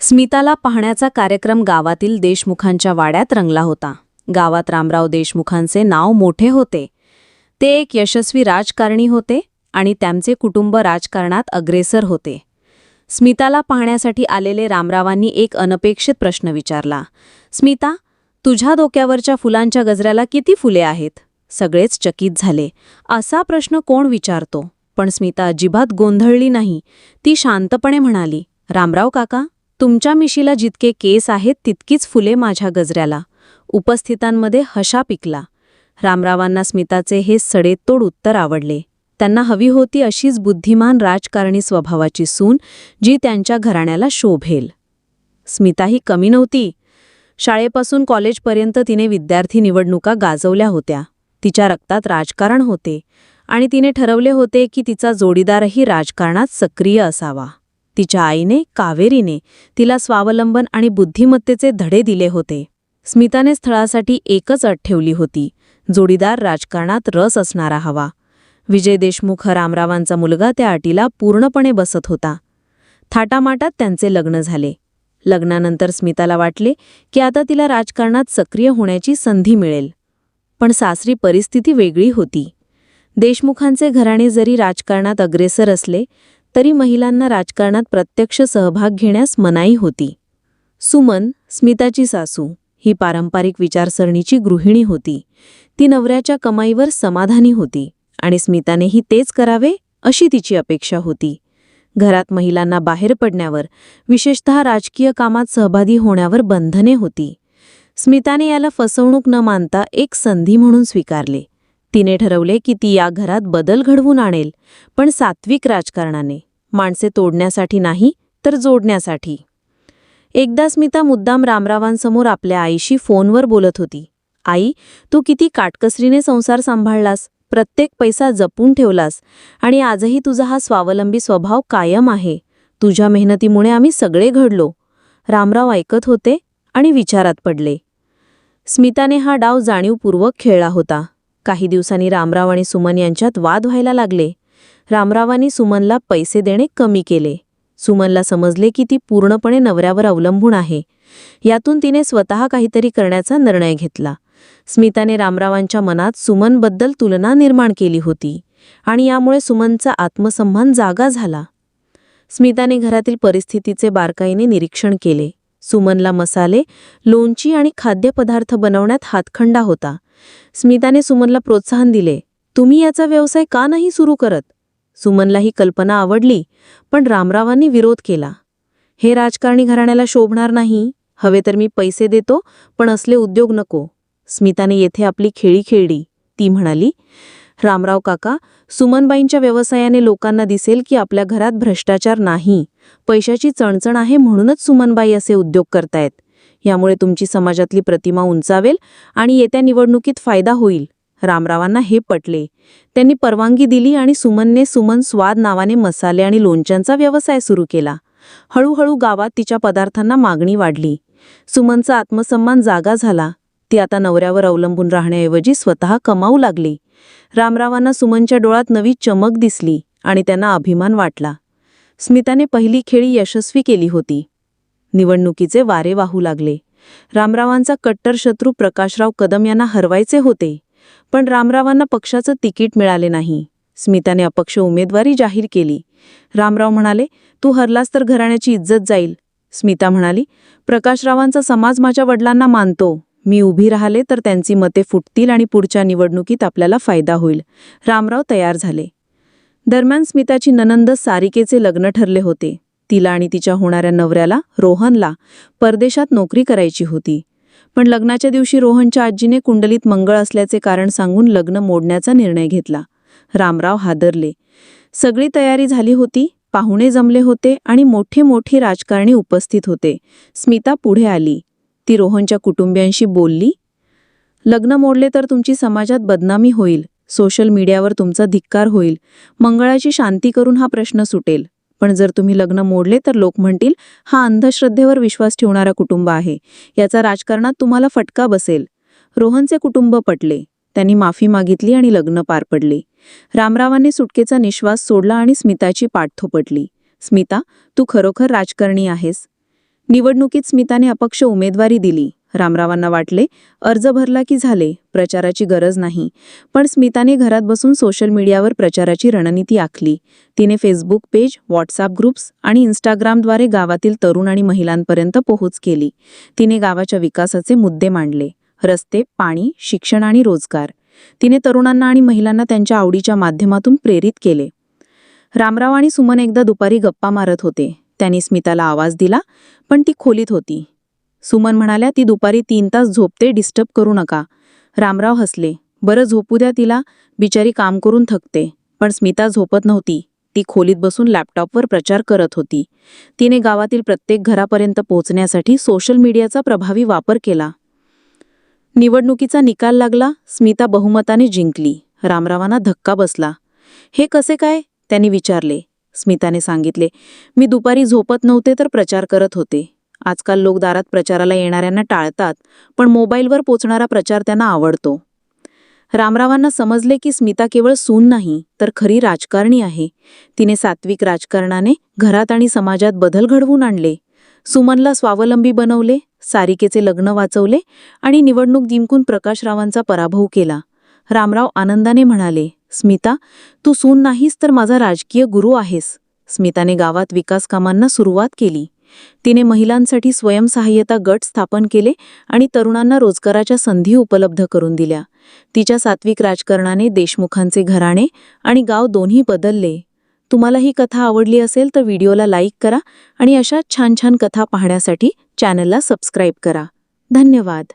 स्मिताला पाहण्याचा कार्यक्रम गावातील देशमुखांच्या वाड्यात रंगला होता. गावात रामराव देशमुखांचे नाव मोठे होते. ते एक यशस्वी राजकारणी होते आणि त्यांचे कुटुंब राजकारणात अग्रेसर होते. स्मिताला पाहण्यासाठी आलेले रामरावांनी एक अनपेक्षित प्रश्न विचारला. स्मिता तुझ्या डोक्यावरच्या फुलांच्या गजऱ्याला किती फुले आहेत? सगळेच चकित झाले. असा प्रश्न कोण विचारतो? पण स्मिता अजिबात गोंधळली नाही. ती शांतपणे म्हणाली रामराव काका तुमच्या मिशीला जितके केस आहेत तितकीच फुले माझ्या गजऱ्याला. उपस्थितांमध्ये हशा पिकला. रामरावांना स्मिताचे हे सडेतोड उत्तर आवडले. त्यांना हवी होती अशीच बुद्धिमान राजकारणी स्वभावाची सून जी त्यांच्या घराण्याला शोभेल. स्मिता ही कमी नव्हती. शाळेपासून कॉलेजपर्यंत तिने विद्यार्थी निवडणुका गाजवल्या होत्या. तिच्या रक्तात राजकारण होते आणि तिने ठरवले होते की तिचा जोडीदारही राजकारणात सक्रिय असावा. तिच्या आईने कावेरीने तिला स्वावलंबन आणि बुद्धिमत्तेचे धडे दिले होते. स्मिताने स्थळासाठी एकच अट ठेवली होती जोडीदार राजकारणात रस असणारा हवा. विजय देशमुख रामरावांचा मुलगा त्या अटीला पूर्णपणे बसत होता. थाटामाटात त्यांचे लग्न झाले. लग्नानंतर स्मिताला वाटले की आता तिला राजकारणात सक्रिय होण्याची संधी मिळेल. पण सासरी परिस्थिती वेगळी होती. देशमुखांचे घराणे जरी राजकारणात अग्रेसर असले तरी महिलांना राजकारणात प्रत्यक्ष सहभाग घेण्यास मनाई होती. सुमन स्मिताची सासू ही पारंपरिक विचारसरणीची गृहिणी होती. ती नवऱ्याच्या कमाईवर समाधानी होती आणि स्मितानेही तेच करावे अशी तिची अपेक्षा होती. घरात महिलांना बाहेर पडण्यावर विशेषतः राजकीय कामात सहभागी होण्यावर बंधने होती. स्मिताने याला फसवणूक न मानता एक संधी म्हणून स्वीकारले. तिने ठरवले की ती या घरात बदल घडवून आणेल पण सात्विक राजकारणाने माणसे तोडण्यासाठी नाही तर जोडण्यासाठी. एकदा स्मिता मुद्दाम रामरावांसमोर आपल्या आईशी फोनवर बोलत होती. आई तू किती काटकसरीने संसार सांभाळलास प्रत्येक पैसा जपून ठेवलास आणि आजही तुझा हा स्वावलंबी स्वभाव कायम आहे. तुझ्या मेहनतीमुळे आम्ही सगळे घडलो. रामराव ऐकत होते आणि विचारात पडले. स्मिताने हा डाव जाणीवपूर्वक खेळला होता. काही दिवसांनी रामराव आणि सुमन यांच्यात वाद व्हायला लागले. रामरावांनी सुमनला पैसे देणे कमी केले. सुमनला समजले की ती पूर्णपणे नवऱ्यावर अवलंबून आहे. यातून तिने स्वतः काहीतरी करण्याचा निर्णय घेतला. स्मिताने रामरावांच्या मनात सुमनबद्दल तुलना निर्माण केली होती आणि यामुळे सुमनचा आत्मसन्मान जागा झाला. स्मिताने घरातील परिस्थितीचे बारकाईने निरीक्षण केले. सुमनला मसाले लोणची आणि खाद्यपदार्थ बनवण्यात हातखंडा होता. स्मिताने सुमनला प्रोत्साहन दिले तुम्ही याचा व्यवसाय का नाही सुरू करत? सुमनला ही कल्पना आवडली पण रामरावांनी विरोध केला. हे राजकारणी घराण्याला शोभणार नाही. हवे तर मी पैसे देतो पण असले उद्योग नको. स्मिताने येथे आपली खेळी खेळली. ती म्हणाली रामराव काका सुमनबाईंच्या व्यवसायाने लोकांना दिसेल की आपल्या घरात भ्रष्टाचार नाही. पैशाची चणचण आहे म्हणूनच सुमनबाई असे उद्योग करतायत. यामुळे तुमची समाजातली प्रतिमा उंचावेल आणि येत्या निवडणुकीत फायदा होईल. रामरावांना हे पटले. त्यांनी परवानगी दिली आणि सुमनने सुमन स्वाद नावाने मसाले आणि लोणच्यांचा व्यवसाय सुरू केला. हळूहळू गावात तिच्या पदार्थांना मागणी वाढली. सुमनचा आत्मसन्मान जागा झाला. ती आता नवऱ्यावर अवलंबून राहण्याऐवजी स्वतः कमावू लागली. रामरावांना सुमनच्या डोळ्यात नवी चमक दिसली आणि त्यांना अभिमान वाटला. स्मिताने पहिली खेळी यशस्वी केली होती. निवडणुकीचे वारे वाहू लागले. रामरावांचा कट्टर शत्रू प्रकाशराव कदम यांना हरवायचे होते पण रामरावांना पक्षाचं तिकीट मिळाले नाही. स्मिताने अपक्ष उमेदवारी जाहीर केली. रामराव म्हणाले तू हरलास तर घराण्याची इज्जत जाईल. स्मिता म्हणाली प्रकाशरावांचा समाज माझ्या वडिलांना मानतो. मी उभी राहिले तर त्यांची मते फुटतील आणि पुढच्या निवडणुकीत आपल्याला फायदा होईल. रामराव तयार झाले. दरम्यान स्मिताची ननंद सारिकेचे लग्न ठरले होते. तिला आणि तिच्या होणाऱ्या नवऱ्याला रोहनला परदेशात नोकरी करायची होती. पण लग्नाच्या दिवशी रोहनच्या आजीने कुंडलीत मंगळ असल्याचे कारण सांगून लग्न मोडण्याचा निर्णय घेतला. रामराव हादरले. सगळी तयारी झाली होती पाहुणे जमले होते आणि मोठे मोठे राजकारणी उपस्थित होते. स्मिता पुढे आली. ती रोहनच्या कुटुंबियांशी बोलली लग्न मोडले तर तुमची समाजात बदनामी होईल. सोशल मीडियावर तुमचा धिक्कार होईल. मंगळाची शांती करून हा प्रश्न सुटेल. पण जर तुम्ही लग्न मोडले तर लोक म्हणतील हा अंधश्रद्धेवर विश्वास ठेवणारा कुटुंब आहे. याचा राजकारणात तुम्हाला फटका बसेल. रोहनचे कुटुंब पटले. त्यांनी माफी मागितली आणि लग्न पार पडले. रामरावांनी सुटकेचा निश्वास सोडला आणि स्मिताची पाठ थोपटली. स्मिता तू खरोखर राजकारणी आहेस. निवडणुकीत स्मिताने अपक्ष उमेदवारी दिली. रामरावांना वाटले अर्ज भरला की झाले प्रचाराची गरज नाही. पण स्मिताने घरात बसून सोशल मीडियावर प्रचाराची रणनीती आखली. तिने फेसबुक पेज व्हॉट्सअप ग्रुप्स आणि इंस्टाग्रामद्वारे गावातील तरुण आणि महिलांपर्यंत पोहोच केली. तिने गावाच्या विकासाचे मुद्दे मांडले. रस्ते पाणी शिक्षण आणि रोजगार. तिने तरुणांना आणि महिलांना त्यांच्या आवडीच्या माध्यमातून प्रेरित केले. रामराव आणि सुमन एकदा दुपारी गप्पा मारत होते. त्यांनी स्मिताला आवाज दिला पण ती खोलीत होती. सुमन म्हणाल्या ती दुपारी तीन तास झोपते डिस्टर्ब करू नका. रामराव हसले. बरं झोपू द्या तिला. बिचारी काम करून थकते. पण स्मिता झोपत नव्हती. ती खोलीत बसून लॅपटॉपवर प्रचार करत होती. तिने गावातील प्रत्येक घरापर्यंत पोहोचण्यासाठी सोशल मीडियाचा प्रभावी वापर केला. निवडणुकीचा निकाल लागला. स्मिता बहुमताने जिंकली. रामरावांना धक्का बसला. हे कसे काय? त्यांनी विचारले. स्मिताने सांगितले मी दुपारी झोपत नव्हते तर प्रचार करत होते. आजकाल लोक दारात प्रचाराला येणाऱ्यांना टाळतात पण मोबाईलवर पोचणारा प्रचार त्यांना आवडतो. रामरावांना समजले की स्मिता केवळ सून नाही तर खरी राजकारणी आहे. तिने सात्विक राजकारणाने घरात आणि समाजात बदल घडवून आणले. सुमनला स्वावलंबी बनवले सारिकेचे लग्न वाचवले आणि निवडणूक जिंकून प्रकाशरावांचा पराभव केला. रामराव आनंदाने म्हणाले स्मिता तू सून नाहीस तर माझा राजकीय गुरु आहेस स्मिताने गावात विकास कामांना सुरुवात केली. तिने महिलांसाठी स्वयंसहाय्यता गट स्थापन केले आणि तरुणांना रोजगाराच्या संधी उपलब्ध करून दिल्या. तिच्या सात्विक राजकारणाने देशमुखांचे घराणे आणि गाव दोन्ही बदलले. तुम्हाला ही कथा आवडली असेल तर व्हिडिओला लाईक करा आणि अशा छान छान कथा पाहण्यासाठी चॅनलला सबस्क्राईब करा. धन्यवाद.